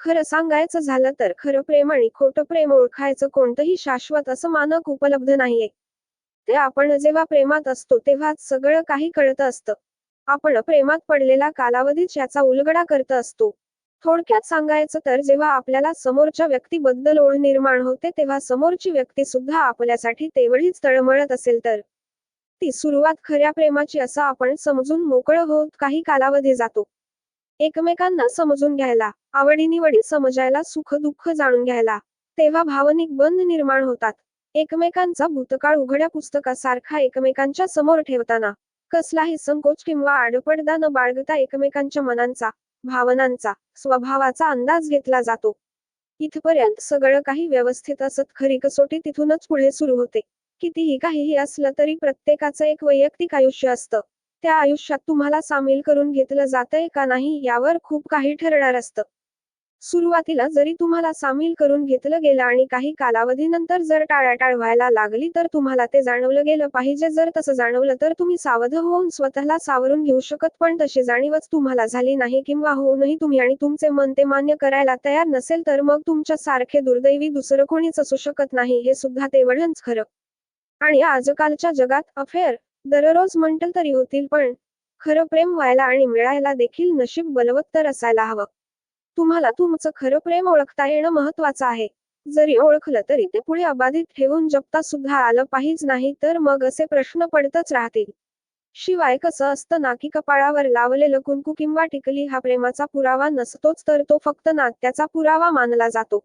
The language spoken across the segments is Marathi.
खरं सांगायचं झालं तर खरं प्रेम आणि खोटं प्रेम ओळखायचं कोणतंही शाश्वत असं मानक उपलब्ध नाहीये. ते आपण जेव्हा प्रेमात असतो तेव्हाच सगळं काही कळतं असतं. आपण प्रेमात पडलेला कालावधीच याचा उलगडा करत असतो. थोडक्यात सांगायचं तर जेव्हा आपल्याला समोरच्या व्यक्तीबद्दल ओढ निर्माण होते तेव्हा समोरची व्यक्ती सुद्धा आपल्यासाठी तेवढीच तळमळत असेल तर. ती सुरुवात खऱ्या प्रेमाची असं आपण समजून मोकळं होत काही कालावधी जातो. एकमेकांना समजून घ्यायला आवडीनिवडी समजायला सुख दुःख जाणून घ्यायला. तेव्हा भावनिक बंध निर्माण होतात. एकमेकांचा भूतकाळ उघड्या पुस्तकासारखा एकमेकांच्या समोर ठेवताना कसलाही संकोच किंवा आडपडदा न बाळगता एकमेकांच्या मनांचा भावनांचा स्वभावाचा अंदाज घेतला जातो. इथपर्यंत सगळं काही व्यवस्थित असत खरी कसोटी तिथूनच पुढे सुरू होते. कितीही काहीही असलं तरी प्रत्येकाचं एक वैयक्तिक आयुष्य असतं. त्या आयुष्यात तुम्हाला सामील करून घेतलं जातंय का नाही यावर खूप काही ठरणार असतं. सुरुवातीला जरी तुम्हाला सामील करून घेतलं गेलं आणि काही कालावधीनंतर जर टाळाटाळ व्हायला लागली तर तुम्हाला ते जाणवलं गेलं पाहिजे. जर तसं जाणवलं तर तुम्ही सावध होऊन स्वतःला सावरून घेऊ शकत पण तशी जाणीवच तुम्हाला झाली नाही किंवा होऊनही तुम्ही आणि तुमचे मन ते मान्य करायला तयार नसेल तर मग तुमच्या सारखे दुर्दैवी दुसरं कोणीच असू शकत नाही हे सुद्धा तेवढंच खरं. आणि आजकालच्या जगात अफेअर दररोज म्हणतील तरी होतील पण खरं प्रेम व्हायला आणि मिळायला देखील नशीब बलवत्तर असायला हवं. तुम्हाला तुमचं खरं प्रेम ओळखता येणं महत्वाचं आहे. जरी ओळखलं तरी ते पुढे अबाधित ठेवून जपता सुद्धा आलं पाहिजे नाही तर मग असे प्रश्न पडतच राहतील. शिवाय कसं असतं ना की कपाळावर लावलेलं कुंकू किंवा टिकली हा प्रेमाचा पुरावा नसतोच तर तो फक्त नात्याचा पुरावा मानला जातो.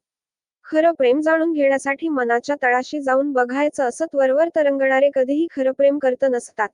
खरं प्रेम जाणून घेण्यासाठी मनाच्या तळाशी जाऊन बघायचं असं त्वरवर तरंगणारे कधीही खरं प्रेम करत नसतात.